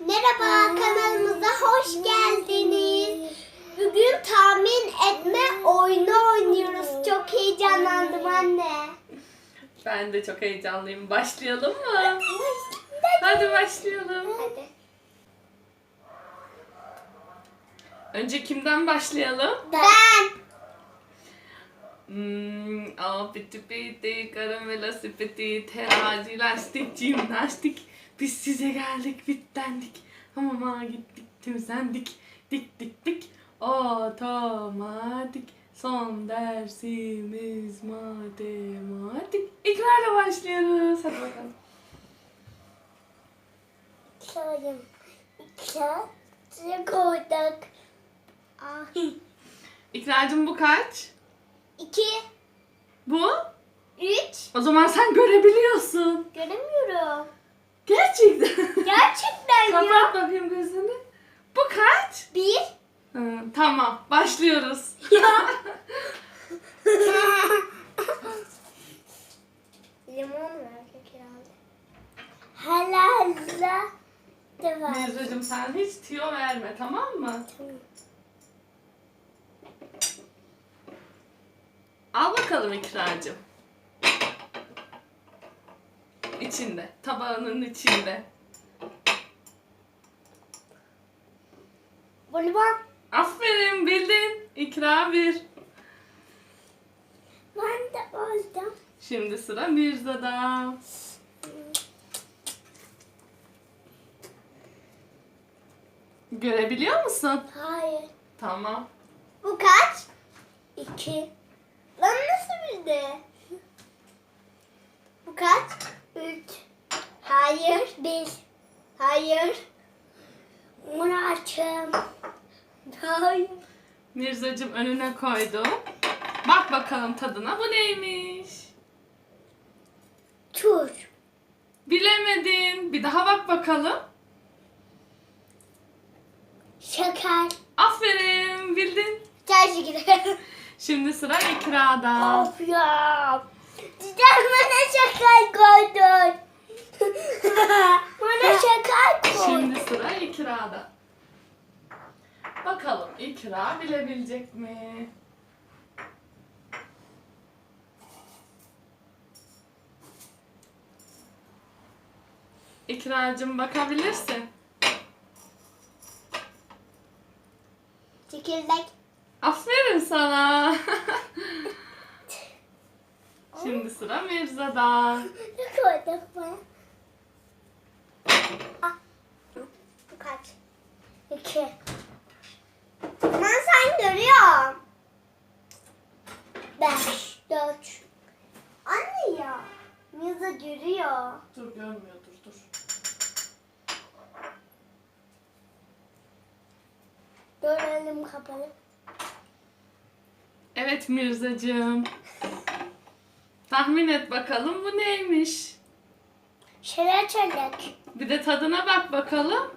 Merhaba kanalımıza hoş geldiniz. Bugün tahmin etme oyunu oynuyoruz. Çok heyecanlandım anne. Ben de çok heyecanlıyım. Başlayalım mı? Hadi başlayalım. Hadi. Önce kimden başlayalım? Ben. Hmm, o piti piti, karamela sepeti, terazi, lastik, jimnastik. Biz size geldik, bitlendik. Hamama gittik, temizlendik. Dik dik dik, otomatik. Son dersimiz matematik. İkrarla başlıyoruz. Hadi bakalım. Sayın. İki. koyduk. Ah. İkracım bu kaç? İki. Bu? Üç. O zaman sen görebiliyorsun. Göremiyorum. Gerçekten. Gerçekten ya. Kapat bakayım gözünü. Bu kaç? Bir. Hı, tamam, başlıyoruz. Limon verecek herhalde. Hala da var. Mirzacığım sen hiç tiyo verme tamam mı? Al bakalım İkracığım. İçinde, tabağının içinde. Limon. Aferin bildin. İkra bir. Ben de oldum. Şimdi sıra Mirza'da. Görebiliyor musun? Hayır. Tamam. Bu kaç? İki. Lan nasıl bildi? Bu kaç? Üç. Hayır. Bir. Hayır. Onu açım. Hayır. Mirzacığım önüne koydu. Bak bakalım tadına bu neymiş? Tur. Bilemedin. Bir daha bak bakalım. Şeker. Aferin bildin. Gerçekten. Şimdi sıra ikrada. of ya. Cidden bana şeker koydun. bana şeker koy. Şimdi sıra ikrada. Bakalım ikra bilebilecek mi? İkracığım bakabilirsin. Çekirdek. Aferin sana. Şimdi sıra Mirza'da. Ne koyduk bana? Ah. Bu kaç? İki. Ben sen görüyorum. Beş, dört. Anne ya. Mirza görüyor. Dur görmüyor dur dur. Dur elim kapalı. Evet Mirzacığım. Tahmin et bakalım bu neymiş? Şeler çelik. Bir de tadına bak bakalım.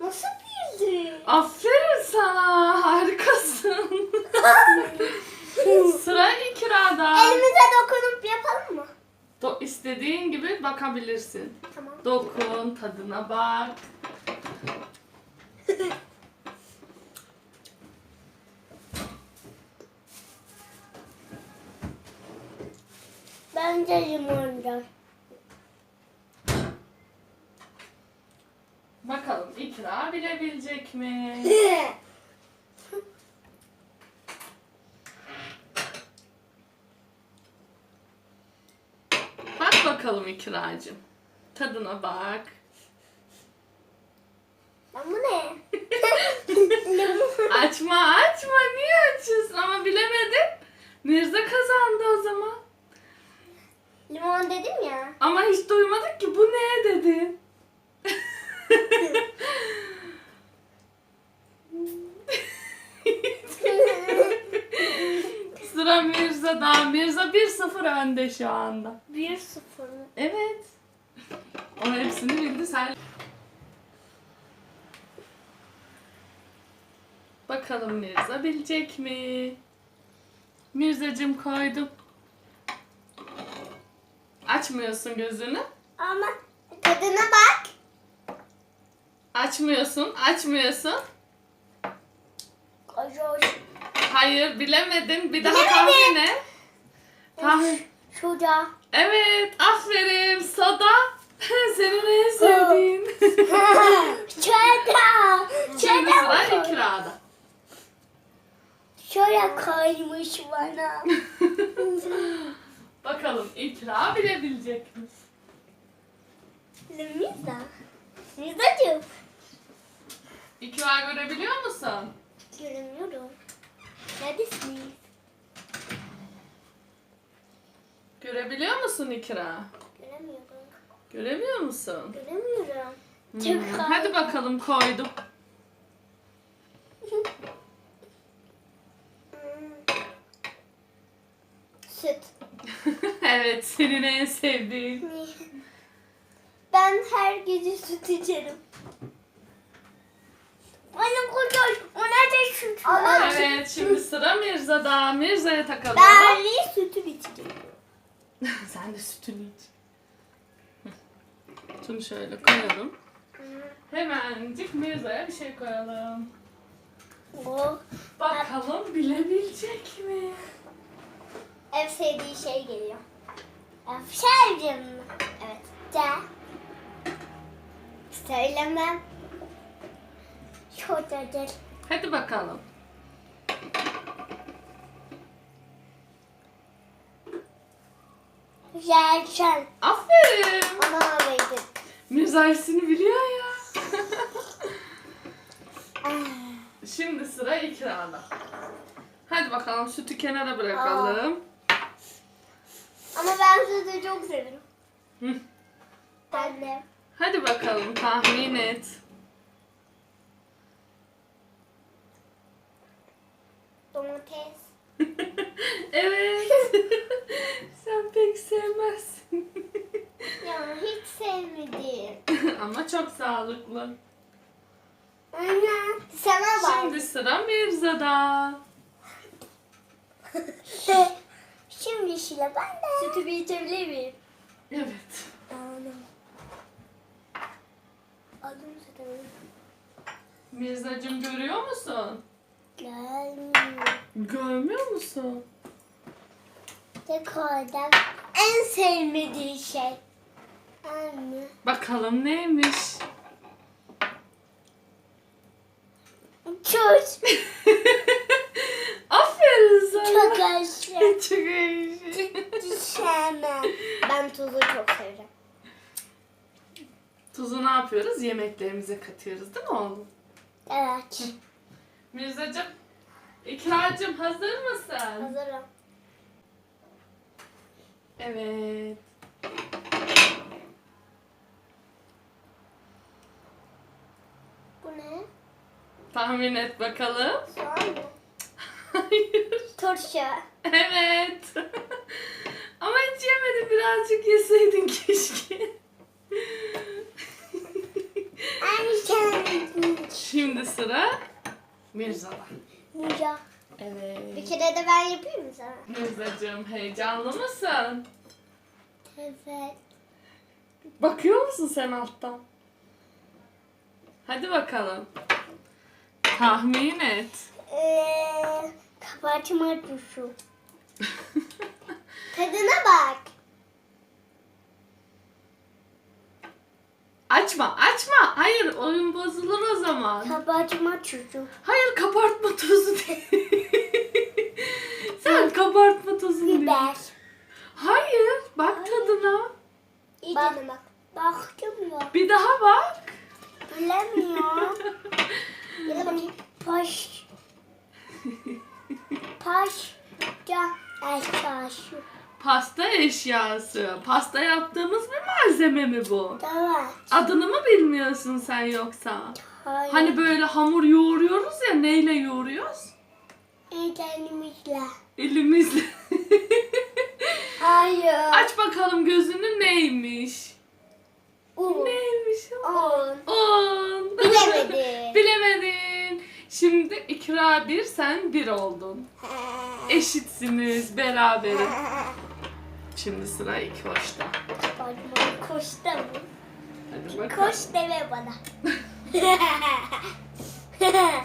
Nasıl bildin? Aferin sana. Harikasın. Sıra ikrada. Elimize dokunup yapalım mı? Do istediğin gibi bakabilirsin. Tamam. Dokun, tadına bak. Bence limondan. Bakalım ikra bilebilecek mi? Bak bakalım ikracığım. Tadına bak. Lan bu ne? Açma açma niye açıyorsun ama bilemedin. Mirza kazandı o zaman. Limon dedim ya. Ama hiç duymadık ki bu ne dedi. Sıra Mirza'da. Mirza 1-0 önde şu anda. Bir sıfır. Evet. O hepsini bildi sen. Bakalım Mirza bilecek mi? Mirzacım koydum. Aç açmıyorsun gözünü. Ama tadına bak. Açmıyorsun, açmıyorsun. Koşuş. Hayır, bilemedin. Bir daha Bilemedim. tahmin et. Tahmin. Şurada. Evet, aferin. Soda. Senin en sevdiğin. Şurada. Şimdi sıra ikrada. Şuraya koymuş bana. Bakalım ikra bilebilecek mi? Liza. Lizacığım. İkra görebiliyor musun? Göremiyorum. Neredesiniz? Görebiliyor musun ikra? Göremiyorum. Göremiyor musun? Göremiyorum. Hmm, Çok Hadi bakalım koydum. Hmm. Süt. Evet, senin en sevdiğin. Ben her gece süt içerim. Anne kocaman. O nerede süt? Allah. Evet, şimdi sıra Mirza'da. Mirza'ya takalım. Ben niye sütü içeceğim? Sen de sütünü iç. Şunu şöyle koyalım. Hemencik Mirza'ya bir şey koyalım. Bakalım bilebilecek mi? ev sevdiği şey geliyor. Sevdim. Evet. De. Söylemem. Şuradadır. Hadi bakalım. Yerken. Aferin. Ona verdim. Mirza hepsini biliyor ya. Şimdi sıra ikrada. Hadi bakalım sütü kenara bırakalım. Ama ben sütü çok severim. Hı. Ben de. Hadi bakalım tahmin et. Domates. evet. Sen pek sevmezsin. Ya hiç sevmedim. Ama çok sağlıklı. Anne. Sana bak. Şimdi sıra Mirza'da. Şimdi Şile ben de. Sütü bir içebilir miyim? Evet. Anam. Adım sütü. Mirzacığım görüyor musun? Gelmiyor. Görmüyor musun? Tekrardan en sevmediği şey. Anne. Bakalım neymiş? Çok. Aferin sana. Çok aşırı. Çok iyi. Ciddi sevmem. Ben tuzu çok severim. Tuzu ne yapıyoruz? Yemeklerimize katıyoruz değil mi oğlum? Evet. Mirzacığım, İkracığım hazır mısın? Hazırım. Evet. Bu ne? Tahmin et bakalım. Soğan mı? Hayır. Turşu. Evet. Yemedin. Birazcık yeseydin keşke. Şimdi sıra Mirza'da. Bir Evet. kere de ben yapayım mı sana? Mirzacığım heyecanlı mısın? Evet. Bakıyor musun sen alttan? Hadi bakalım. Tahmin et. Ee, kabartma tuşu. Tadına bak. Açma, açma. Hayır, oyun bozulur o zaman. Kabartma tuşu. Hayır, kabartma tozu değil. sen kabartma tozu değil. Biber. Hayır, bak tadına. İyi bak. bak. Baktım ya. Bir daha bak. Bilemiyorum. Bakayım. Paş. Paş. Ya. Eşyaşı. Pasta eşyası. Pasta yaptığımız bir malzeme mi bu? Evet. Adını mı bilmiyorsun sen yoksa? Hayır. Hani böyle hamur yoğuruyoruz ya neyle yoğuruyoruz? Elimizle. Elimizle. Hayır. Aç bakalım gözünü neymiş? Un. Neymiş? Un. On. Bilemedim. Bilemedin. Şimdi ikra bir sen bir oldun. Eşitsiniz beraberiz. Şimdi sıra ilk hoşta. Bana koş da mı? Hadi bakalım. Koş deme bana.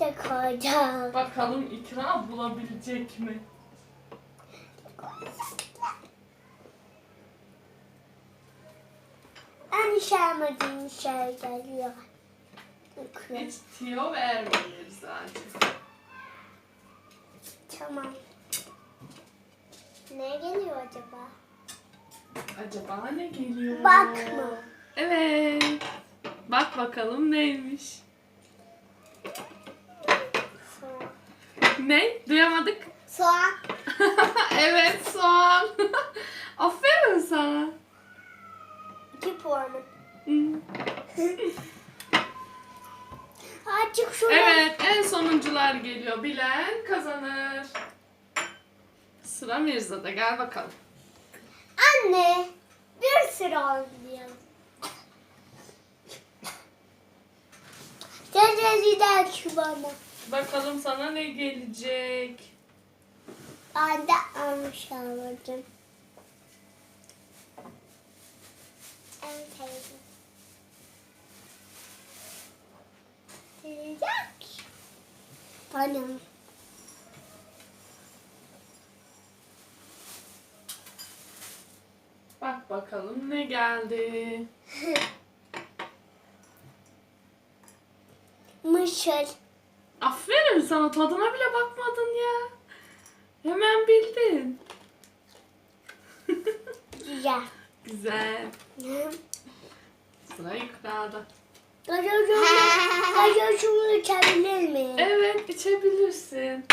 de koyacağım. Bakalım ikra bulabilecek mi? En sevmediğim şey geliyor. Hiç tiyo vermiyor zaten. Tamam. Ne geliyor acaba? Acaba ne geliyor? Bakma. Evet. Bak bakalım neymiş. Soğan. Ne? Duyamadık. Soğan. evet soğan. Aferin sana. İki puanım. Hmm. Azıcık şurada. Evet en sonuncular geliyor. Bilen kazanır. Sıra Mirza'da. Gel bakalım. Anne. Bir sürü oynayalım. Dedeciler şu bana. Bakalım sana ne gelecek. Ben de almış alırdım. En sevdiğim. Dedecek. Bana. Bak bakalım ne geldi. Mışıl. Aferin sana tadına bile bakmadın ya. Hemen bildin. Güzel. Güzel. Sıra ikrada. Gazozumu, gazozumu içebilir miyim? Evet içebilirsin.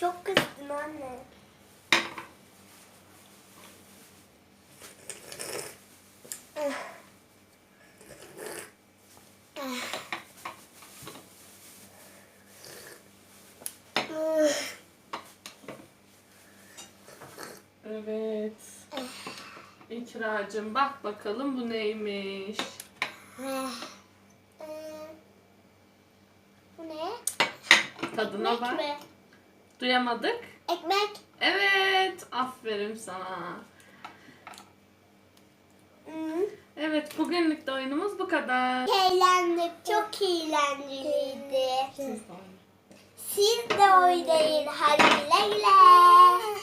Çok kızdın anne. Evet. İkracım bak bakalım bu neymiş. Bu ne? Tadına Ekmek bak. mi? Duyamadık. Ekmek. Evet. Aferin sana. Hı. Evet bugünlük de oyunumuz bu kadar. Eğlendik. Çok eğlenceliydi. Siz de oynayın. Siz de oynayın. Hadi güle güle.